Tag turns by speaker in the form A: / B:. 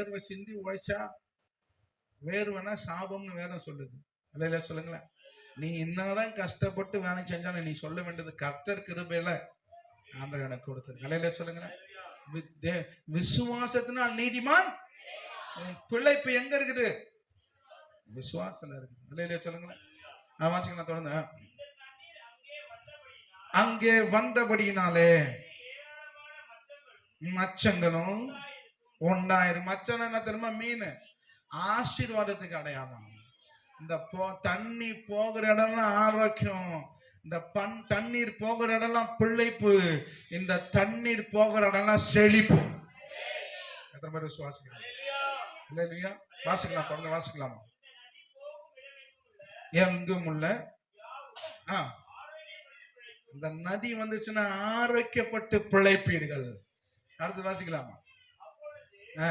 A: வேர்வை சிந்தி உழைச்சா வேர்வைனா சாபம்னு வேற சொல்லுது. இல்லையா சொல்லுங்களேன். நீ என்னதான் கஷ்டப்பட்டு வேலை செஞ்சாலும் நீ சொல்ல வேண்டியது கர்த்தர் கிருபையில ஆண்டவர் எனக்கு கொடுத்தது. நிலையில சொல்லுங்களேன். விசுவாசத்தினால் நீதிமான் உன் பிழைப்பு எங்க இருக்குது? விசுவாசத்துல இருக்குது. நிலையில சொல்லுங்களேன். நான் வாசிக்கலாம் தொடர்ந்து. அங்கே வந்தபடியினாலே மச்சங்களும் ஒன்னாயிரம் மச்சான் என்ன தெரியுமா? மீன். ஆசீர்வாதத்துக்கு அடையாளம். இந்த போ தண்ணி போகிற இடம்லாம் ஆரோக்கியம். இந்த பண் தண்ணீர் போகிற இடம்லாம் பிழைப்பு. இந்த தண்ணீர் போகிற இடம்லாம் செழிப்பு. எத்தனை பேர் சுவாசிக்கலாம் இல்லை இல்லையா வாசிக்கலாம் தொடர்ந்து வாசிக்கலாமா? எங்கும் உள்ள ஆ. இந்த நதி வந்துச்சுன்னா ஆரோக்கியப்பட்டு பிழைப்பீர்கள். அடுத்து வாசிக்கலாமா? ஆ